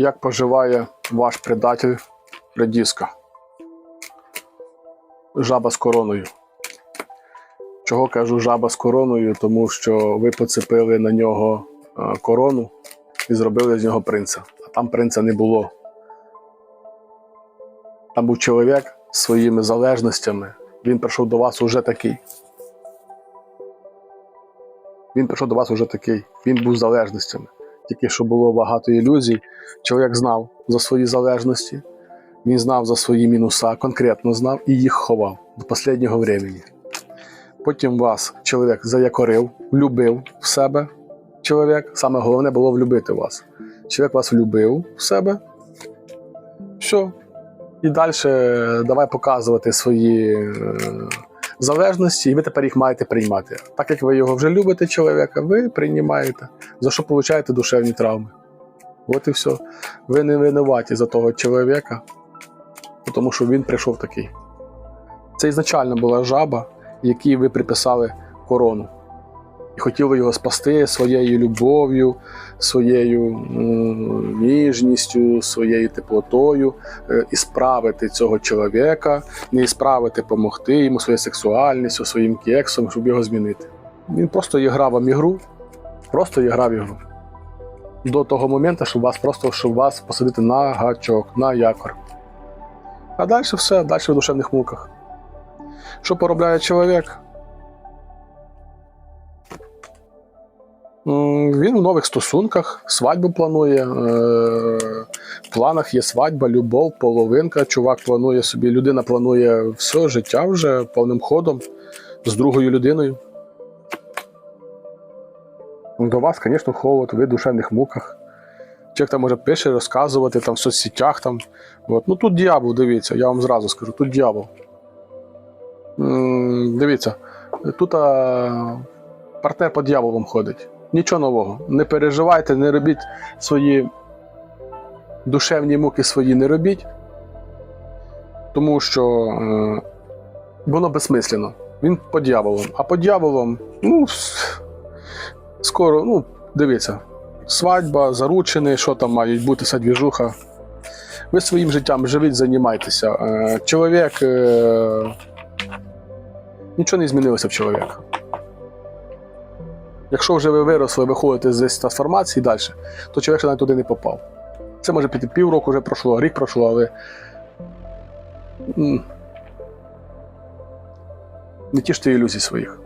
Як поживає ваш предатель редіска? Жаба з короною. Чого кажу жаба з короною? Тому що ви поцепили на нього е, корону і зробили з нього принца. А там принца не було. Там був чоловік з своїми залежностями. Він прийшов до вас уже такий. Він прийшов до вас уже такий. Він був залежностями. Тільки що було багато ілюзій. Чоловік знав за свої залежності, він знав за свої мінуса, конкретно знав і їх ховав до останнього времени. Потім вас чоловік заякорив, влюбив в себе. Чоловік, саме головне було влюбити вас. Чоловік вас влюбив в себе. Все. І далі давай показувати свої е, залежності, і ви тепер їх маєте приймати. Так як ви його вже любите, чоловіка, ви приймаєте, за що получаєте душевні травми. От і все. Ви не винуваті за того чоловіка, тому що він прийшов такий. Це ізначально була жаба, якій ви приписали корону. І хотіли його спасти своєю любов'ю, своєю ніжністю, своєю теплотою, е, і справити цього чоловіка, не справити, допомогти йому своєю сексуальністю, своїм кексом, щоб його змінити. Він просто грав вам ігру, просто грав ігру. До того моменту, щоб вас просто щоб вас посадити на гачок, на якор. А далі все, далі в душевних муках. Що поробляє чоловік? Він у нових стосунках, свадьбу планує. е, В планах є свадьба, любов, половинка. Чувак планує собі, людина планує все життя вже повним ходом з другою людиною. До вас, звісно, холод, ви в душевних муках. Чоловік там може пише, розказувати там в соцсетях. Там. От. Ну тут дьявол, дивіться, я вам зразу скажу, тут дьявол. М, Дивіться, тут а, партнер по дьяволом ходить. Нічого нового. Не переживайте, не робіть свої душевні муки свої не робіть, тому що е, воно безсмислено. Він по дьяволам. А по дьяволам, ну, скоро, ну, дивіться, свадьба, заручений, що там мають бути, вся двіжуха. Ви своїм життям живіть, займайтеся. Е, Чоловік. Е, нічого не змінилося в чоловіка. Якщо вже ви виросли, виходите з трансформації далі, то чоловік навіть туди не попав. Це може піти півроку вже пройшло, рік пройшло, але. Не тіште ілюзій своїх.